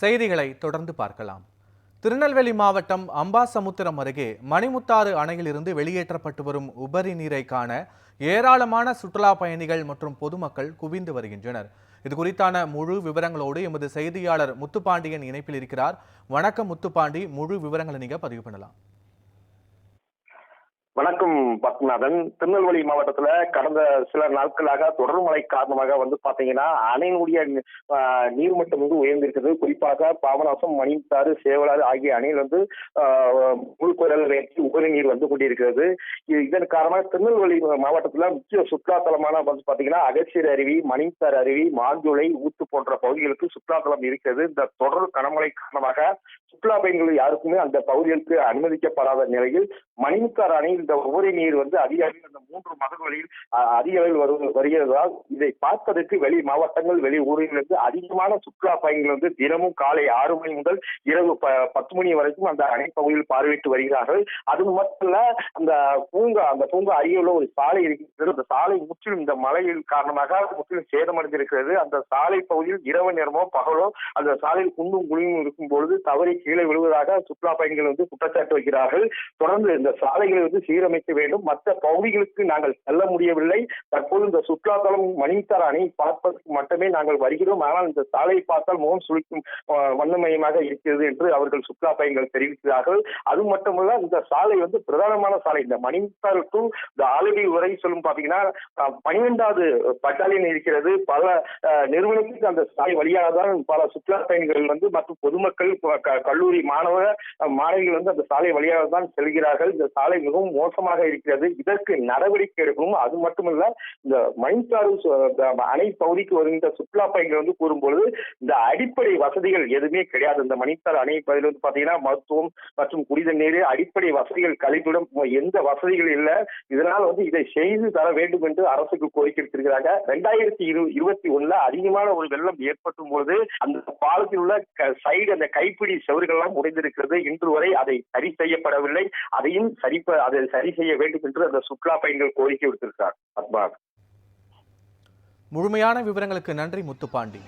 செய்திகளை தொடர்ந்து பார்க்கலாம். திருநெல்வேலி மாவட்டம் அம்பாசமுத்திரம் அருகே மணிமுத்தாறு அணையிலிருந்து வெளியேற்றப்பட்டு வரும் உபரி நீரை காண ஏராளமான சுற்றுலா பயணிகள் மற்றும் பொதுமக்கள் குவிந்து வருகின்றனர். இது குறித்தான முழு விவரங்களோடு எமது செய்தியாளர் முத்துப்பாண்டியன் இணைப்பில் இருக்கிறார். வணக்கம் முத்துப்பாண்டி. முழு விவரங்களை நீங்க பதிவு பண்ணலாம். வணக்கம் பத்மநாதன். திருநெல்வேலி மாவட்டத்துல கடந்த சில நாட்களாக தொடர் மழை காரணமாக வந்து பாத்தீங்கன்னா அணையினுடைய நீர்மட்டம் வந்து உயர்ந்திருக்கிறது குறிப்பாக பாபநாசம் மணித்தாறு சேவலாறு ஆகிய அணையில் வந்து ஆஹ், முழுக்குரல் வேண்டி உபரி நீர் வந்து கொண்டிருக்கிறது. இதன் காரணமாக திருநெல்வேலி மாவட்டத்துல முக்கிய சுற்றுலா தலமான வந்து பாத்தீங்கன்னா அகச்சீர் அருவி மணித்தாறு அருவி மாஞ்சோலை ஊத்து போன்ற பகுதிகளுக்கு சுற்றுலா தலம் இருக்கிறது. இந்த தொடர் கனமழை காரணமாக சுற்றுலா பயணிகள் யாருக்குமே அந்த பகுதிகளுக்கு அனுமதிக்கப்படாத நிலையில் மணிமுத்தாறு அணையில் இந்த உபரி நீர் வந்து அதிக அளவில் அந்த மூன்று மதகுகளில் வழியில் அதிக அளவில் வரு வருகிறதால் இதை பார்ப்பதற்கு வெளி மாவட்டங்கள் வெளி ஊர்களிலிருந்து அதிகமான சுற்றுலா பயணிகள் வந்து தினமும் காலை ஆறு மணி முதல் இரவு பத்து மணி வரைக்கும் அந்த அணை பகுதியில் பார்வையிட்டு வருகிறார்கள். அது மட்டுமல்ல அந்த பூங்கா அந்த பூங்கா அருகே ஒரு சாலை இருக்கிறது. அந்த சாலை முற்றிலும் இந்த மழையின் காரணமாக முற்றிலும் சேதமடைந்திருக்கிறது. அந்த சாலை பகுதியில் இரவு நேரமோ பகலோ அந்த சாலையில் குண்டும் குழியும் இருக்கும் பொழுது தவறி கீழே விழுவதாக சுற்றுலா பயணிகள் வந்து குற்றச்சாட்டு வைக்கிறார்கள். தொடர்ந்து இந்த சாலைகளை வந்து சீரமைக்க வேண்டும். மற்ற பகுதிகளுக்கு நாங்கள் செல்ல முடியவில்லை. தற்போது இந்த சுற்றுலா தலம் மணித்தார் அணை பார்ப்பதற்கு மட்டுமே நாங்கள் வருகிறோம். ஆனால் இந்த சாலையை பார்த்தால் முகம் சுழிக்கும் வண்ணமயமாக இருக்கிறது என்று அவர்கள் சுற்றுலா பயணிகள் தெரிவிக்கிறார்கள். அது மட்டுமல்ல இந்த சாலை வந்து பிரதானமான சாலை. இந்த மணித்தார் டு இந்த ஆலடி வரை சொல்லும் பாத்தீங்கன்னா பன்னிரெண்டாவது பட்டாலியன் இருக்கிறது. பல நிறுவனத்துக்கு அந்த சாலை வழியாக தான் பல சுற்றுலா பயணிகள் வந்து மற்றும் பொதுமக்கள் கல்லூரி மாணவ மாணவிகள் வந்து அந்த சாலை வழியாக தான் செல்கிறார்கள். இந்த சாலை மிகவும் மோசமாக இருக்கிறது. இதற்கு நடவடிக்கை எடுக்கணும். அது மட்டுமல்ல இந்த மணித்தாறு அணை பகுதிக்கு வருகின்ற சுற்றுலா பயணிகள் வந்து கூறும்பொழுது இந்த அடிப்படை வசதிகள் எதுவுமே கிடையாது. இந்த மணித்தார் அணை பகுதியில் வந்து பாத்தீங்கன்னா மருத்துவம் மற்றும் குடித நீர் அடிப்படை வசதிகள் கழிப்பிடம் எந்த வசதிகள் இல்லை. இதனால் வந்து இதை செய்து தர வேண்டும் என்று அரசுக்கு கோரிக்கை எடுத்திருக்கிறாங்க ரெண்டாயிரத்தி இரு இருபத்தி ஒண்ணுல அதிகமான ஒரு வெள்ளம் ஏற்பட்டும் போது அந்த பாலத்தில் உள்ள சைடு அந்த கைப்பிடி செவர்கள்லாம் உடைந்திருக்கிறது இன்று வரை அதை சரி செய்யப்படவில்லை. அதையும் சரி அதை சரி செய்ய வேண்டும் என்று அந்த சுற்றுலா பயணிகள் கோரிக்கை விடுத்திருக்கிறார். பத்மா முழுமையான விவரங்களுக்கு நன்றி முத்துப்பாண்டி.